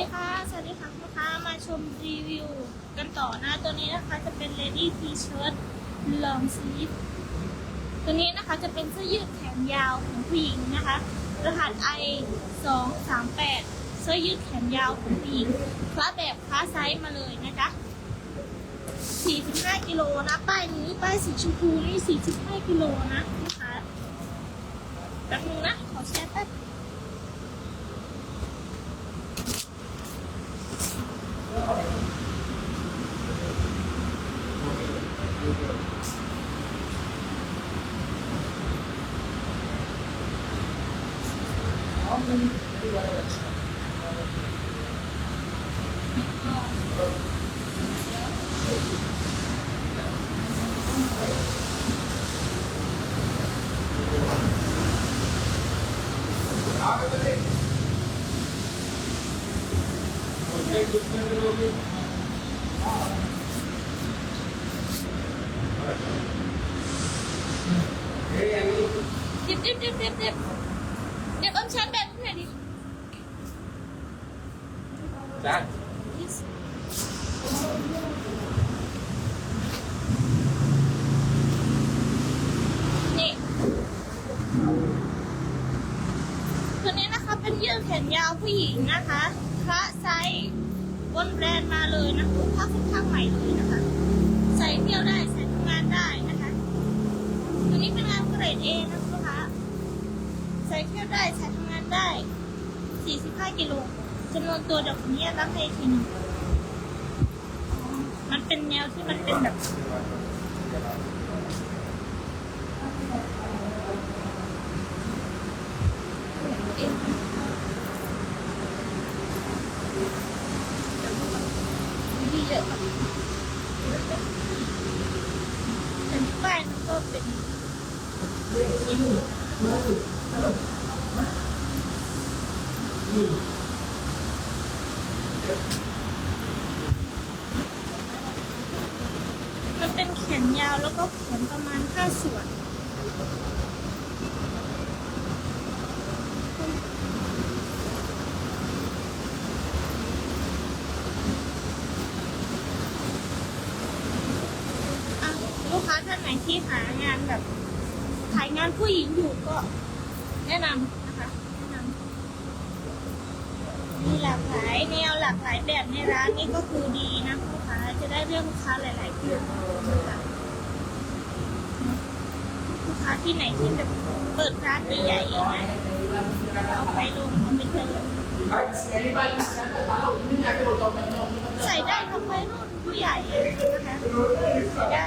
ดีค่ะ สวัสดีค่ะลูกค้ามาชมรีวิวกันต่อนะตัวนี้นะคะจะเป็น Lady T-shirt Long Sleeve ตัวนี้นะคะจะเป็นเสื้อยืดแขนยาวของผู้หญิงนะคะ รหัส I 2 3 8เสื้อยืดแขนยาวของผู้หญิงคลาแบบคลาไซส์มาเลยนะจ๊ะ45กิโลนะ ป้ายนี้ป้ายสีชมพูนี่45กิโลนะลูกค้าแป๊บนึงนะ ด็บเด็บเด็บเด็บเด็บเด็บอมชันแบบนี้หน่อยดิจ้า นี่ตัวนี้นะคะ เป็นยืดแขนยาวผู้หญิงนะคะคละไซส์บนแบรนด์มาเลยนะผ้าค่อนข้างใหม่เลยนะคะ ใส่เที่ยวได้ใส่ทำงานได้นะคะตัวนี้เป็นงานเกรดเอนะลูกค้าใส่เที่ยวได้ใส่ทำงานได้ 45กิโลจำนวนตัวเดี๋ยวผมแยรับให้ทีนึงมันเป็นแนวที่มันเป็นแบบเยอะ มากเป็นป้ายมันก็เป็นมันเป็นแขนยาวแล้วก็แขนประมาณห้าส่วน อะลูกค้าท่า นที่หางานแบบขายงานผู้หญิงอยู่ก็แนะนำนะคะแนะนำมีหลากหลายแนวหลากหลายแบบในร้านนี้ก็คือดีนะลูกค้าจะได้เรื่องลูกค้าหลายๆกลุ่มนลูกค้าที่ไหนที่แบบเปิดร้านใหญ่ๆอย่างเงี้ยเอาไปลงคอมพิวเตอร์ใส่ได้ทั้งวัยรุ่นผู้ใหญ่นะคะใส่ได้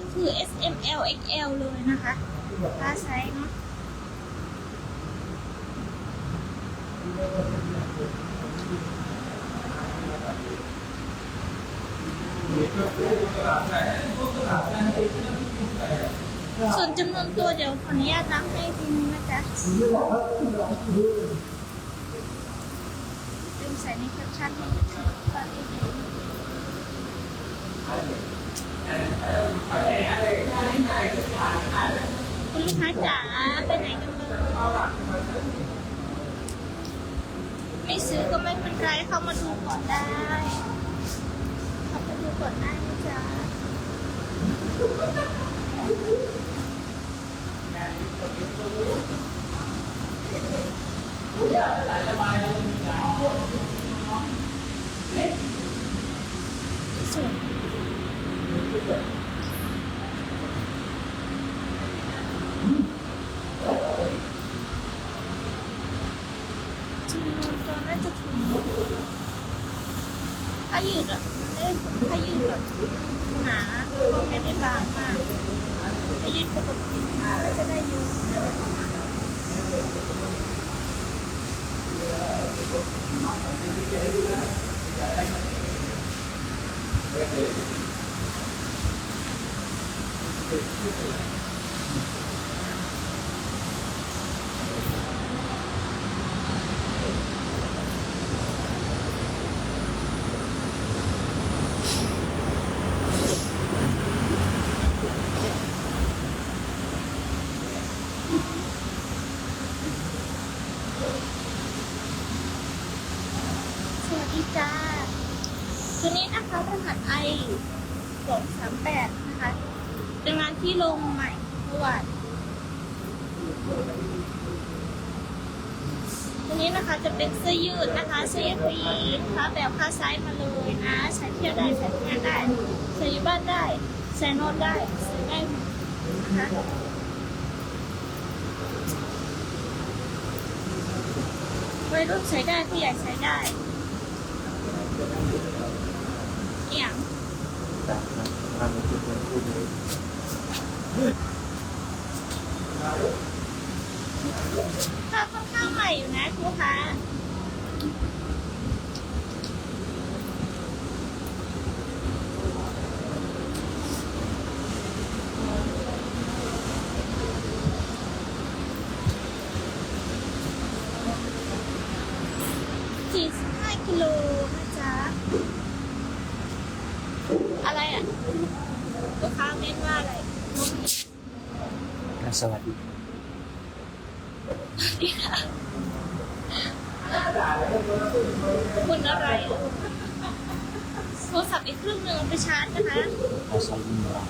สไซส์คือ S M L X L เลยนะคะคลาไซส์เนาะส่วนจำนวนตัวเดี๋ยวขออนุญาตนับให้ทีนึงนะจ๊ะลืมใส่ในแคปชั่นให้ตอนนี้ คุณลูกค้าจ๋าไปไหนกันเลยไม่ซื้อก็ไม่เป็นไรเข้ามาดูก่อนได้เข้ามาดูก่อนได้นะจ๊ะส่วน ดินปกติอะไรก็ได้อยู่เตัวนี้นะคะรหัสไอสองสามแปดนะคะเป็นงานที่ลงใหม่เมื่อวานตัวนี้นะคะจะเป็นเสื้อยืดนะคะเสื้อยืดผู้หญิงนะคะแบบผ้าไซส์มาเลยนะใส่เที่ยวได้ใส่ทำงานได้ใส่อยู่บ้านได้ใส่นอนได้ใส่ได้หมดนะคะวัยรุ่นใช้ได้ผู้ใหญ่ใช้ได้ อหย่างจากนั้นทำจุดเด่นพูดเลยภาพค่อนข้างใหม่อยู่นะครูคะสี่สิบห้ากิโลนะจ๊ะ อะไรอะ ลูกค้าเม้นว่าอะไรนก สวัสดีคุณอะไรโทรศัพท์อีกเครื่องหนึ่งเอาไปชาร์จนะคะอาศัยยิ่งเรา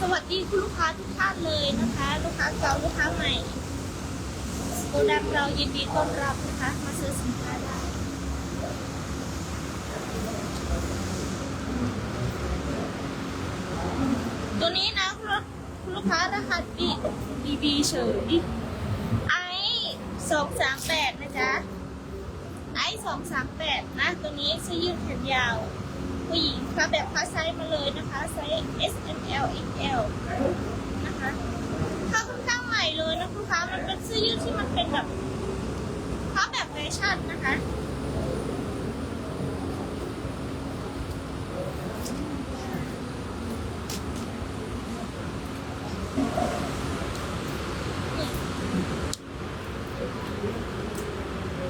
สวัสดีคุณลูกค้าทุกท่านเลยนะคะ ลูกค้าเก่าลูกค้าใหม่โกดังเรายินดีต้อนรับนะคะ มาซื้อสินค้าได้ ตัวนี้นะคุณลูกค้ารหัสบีบีบีเฉยไอสองสามแปดนะจ๊ะไอสองสามแปดนะ ตัวนี้เสื้อยืดแขนยาว ผู้หญิงค่ะแบบผ้าไซส์มาเลยนะคะไซส์ S M L X L นะคะผ้าค่อนข้างใหม่เลยนะลูกค้ามันเป็นเสื้อยืดที่มันเป็นแบบผ้าแบบแฟชั่นนะคะ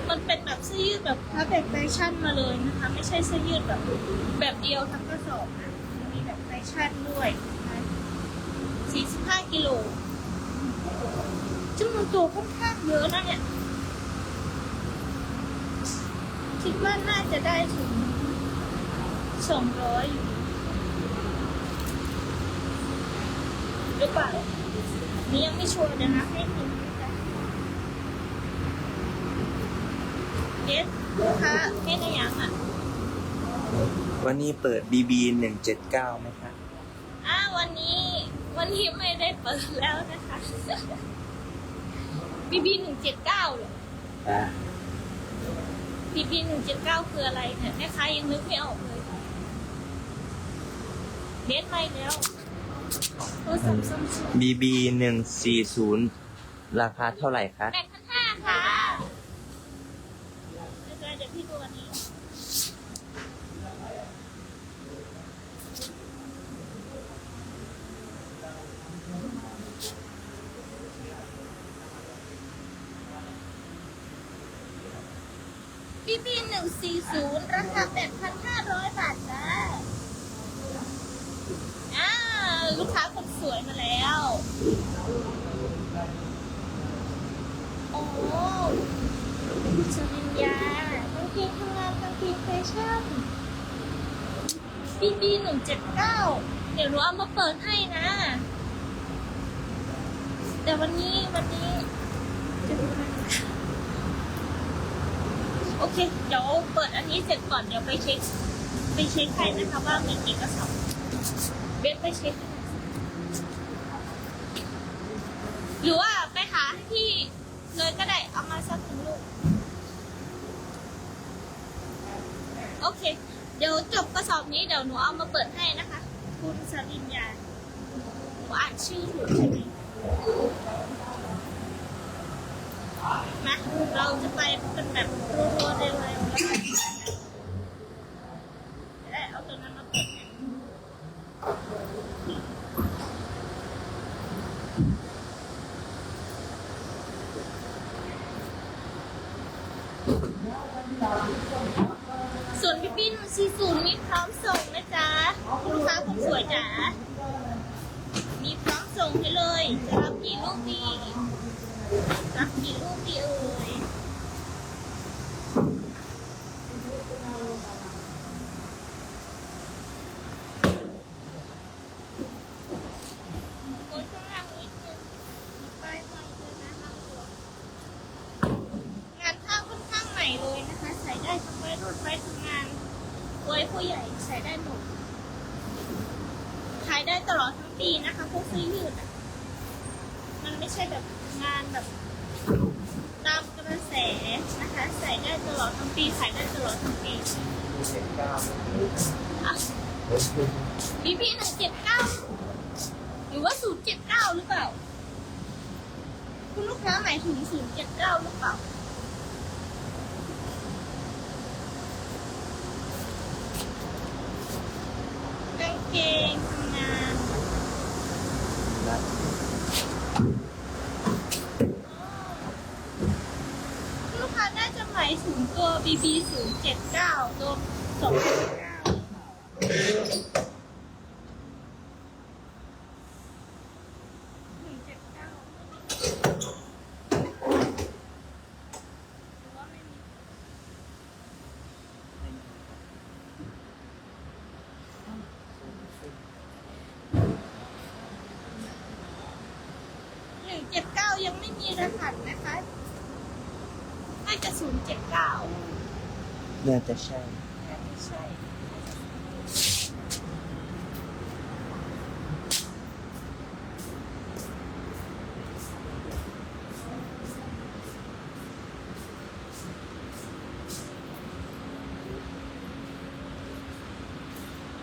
มัน เป็นแบเสื้อยืดแบบผ้าแบบแฟชั่นมาเลยนะคะ ไม่ใช่เสื้อยืดแบบแบบเดียวทั้งกระสอบนะมีแบบแฟชั่นด้วยนะคะ45กิโลจำนวนตัวค่อนข้างเยอะนะเนี่ย คิดว่าน่าจะได้ถึง 200อยู่หรือเปล่านี่ยังไม่ชัวร์เดี๋ยวนะให้พิมพ์นะคะ เดสลูกค้าเม่นอะไรยังอะวันนี้เปิด BB หนึ่งเจ็ดเก้าไหมคะอ่าวันนี้วันนี้ไม่ได้เปิดแล้วนะคะบีบีหนึ่งเจ็ดเก้าเหรอ อ่าบีบีหนึ่งเจ็ดเก้าคืออะไรเนี่ยแม่ค้ายังนึกไม่ออกเลยเดสไม่แล้วโทรศัพท์ซัมซุง BB หนึ่งสี่ศูนย์ราคาเท่าไหร่คะแปดพันห้า 40 ราคา 8,500 บาทนะอ้าลูกค้าคนสวยมาแล้ว โอ้จลินยาบางทีทำงานบางทีงแฟชั่นบีบีหนึ่งเจ็ดเก้าเดี๋ยวรู้เอามาเปิดให้นะ แต่วันนี้วันนี้ เคเดี๋ยวเปิดอันนี้เสร็จก่อนเดี๋ยวไปเช็ค ไปเช็คให้นะคะว่ามีกี่กระสอบเบสไปเช็ค หรือว่าไปหาให้พี่เลยก็ได้เอามาสักถึงลูก โอเค เดี๋ยวจบกระสอบนี้เดี๋ยวหนูเอามาเปิดให้นะคะ คุณสริญญาหนูอ่านชื่อถูกใช่ไหม เราจะไปเป็นแบบรัวๆเร็วด้เอาตัวนั้นมาเข่ยสวนพี่ปิ้นซีศูนย์พร้อมส่งนะจ๊ะลูกค้าคนสวยจ๋ามีพร้อมส่งให้เลยจะรับกี่ลูกดี รับกี่ลูกดีเอ่ยกดข้างล่างนิดนึงมีป้ายไว้ด้วยนะบางตัวงานผ้าค่อนข้างใหม่เลยนะคะใส่ได้ทั้งวัยรุ่นวัยทำงานวัยผู้ใหญ่ใส่ได้หมดขายได้ตลอดทั้งปีนะคะ พวกเสื้อยืดอะ มันไม่ใช่แบบ งานแบบตามกระแสนะคะ ใส่ได้ตลอดทั้งปีขายได้ตลอดทั้งปีอะบีพีหนึ่งเจ็ดเก้าหรือว่าศูนย์เจ็ดเก้าหรือเปล่า คุณลูกค้าหมายถึงศูนย์เจ็ดเก้าหรือเปล่ากางเกงทำงาน นัด ลูกค้าน่าจะหมายถึงตัว BB 0 7 9ตัว2 9หนึ่งเจ็ดเก้า ยังไม่มีรหัสนะคะน่าจะศูนย์เจ็ดเก้าน่าจะใช่ น่าจะใช่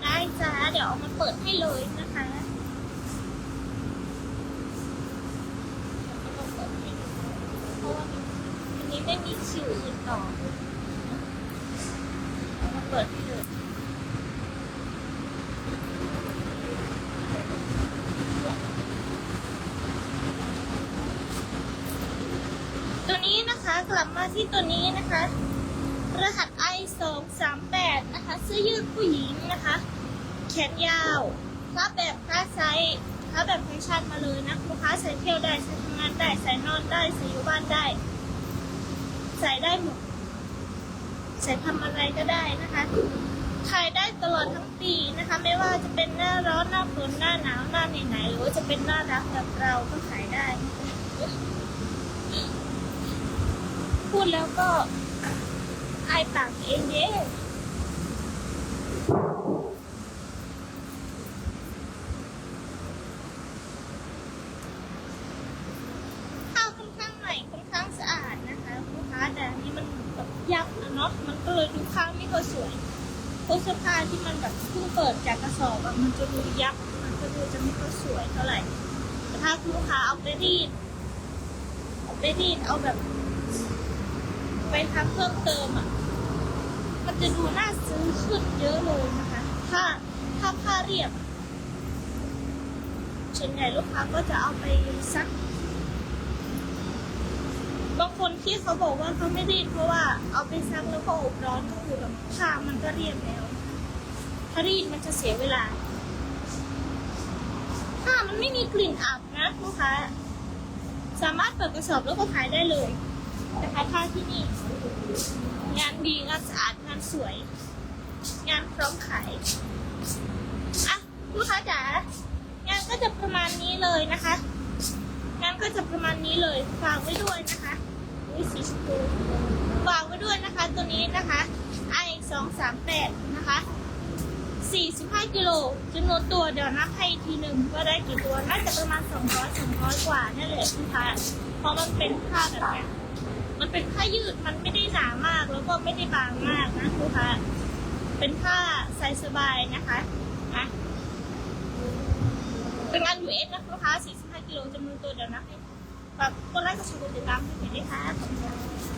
ได้จ้าเดี๋ยวเอามาเปิดให้เลยนะคะเดี๋ยวเอามาเปิดให้ดูเพราะว่าอันนี้ไม่มีคิวอื่นต่อ เปิดให้เลยตัวนี้นะคะกลับมาที่ตัวนี้นะคะ รหัส i 2 3 8นะคะเสื้อยืดผู้หญิงนะคะ แขนยาวค้าแบบค้าไซส์ค้าแบบแฟชั่นมาเลยนะลูกค้าใส่เที่ยวได้ใส่ทำงานได้ใส่นอนได้ใส่อยู่บ้านได้ ใส่ได้หมด ใส่ทำอะไรก็ได้นะคะขายได้ตลอดทั้งปีนะคะ ไม่ว่าจะเป็นหน้าร้อนหน้าฝนหน้าหนาวหน้าไหนๆหรือว่าจะเป็นหน้ารักแบบเราก็ขายได้ พูดแล้วก็อายปากเองเย้ข้าวค่อนข้างใหม่ค่อนข้างสะอาดนะคะลูกค้าแต่อันนี้มันแบบยับอะเนาะมันก็เลยดูข้างไม่ค่อยสวยพวกเสื้อผ้าที่มันแบบเพิ่งเปิด จากกระสอบอะมันจะดูยับมันก็ดูจะไม่ค่อยสวยเท่าไหร่แต่ถ้าลูกค้าเอาไปรีดเอาไปรีดเอาแบบ ไปทำเพิ่มเติมอะ มันจะดูน่าซื้อขึ้นเยอะเลยนะคะ ถ้าถ้าผ้าเรียบส่วนใหญ่ลูกค้าก็จะเอาไปซักบางคนที่เขาบอกว่าเขาไม่รีดเพราะว่าเอาไปซักแล้วก็อบร้อนก็คือแบบผ้ามันก็เรียบแล้ว ถ้ารีดมันจะเสียเวลาผ้ามันไม่มีกลิ่นอับนะลูกค้า สามารถเปิดกระสอบแล้วก็ขายได้เลยนะคะถ้าที่นี่ งานดีงานสะอาดงานสวย งานพร้อมขายอะลูกค้าจ๋างานก็จะประมาณนี้เลยนะคะงานก็จะประมาณนี้เลยฝากไว้ด้วยนะคะอุ้ยสีชมพูฝากไว้ด้วยนะคะตัวนี้นะคะ i สองสามแปด นะคะสี่สิบห้ากิโลจำนวนตัวเดี๋ยวนับให้อีกทีหนึ่งว่าได้กี่ตัว น่าจะประมาณสองร้อยสองร้อยกว่านั่นแหละลูกค้าเพราะมันเป็นผ้าแบบเนี้ยมันเป็นผ้ายืดมันไม่ได้หนามากแล้วก็ไม่ได้บางมากนะลูกค้าเป็นผ้าใส่สบายนะคะนะเป็นงาน US นะลูกค้า45กิโลจำนวนตัวเดี๋ยวนะฝากกดไลค์กดแชร์กดติดตามให้เพจด้วยค่ะขอบคุณค่ะ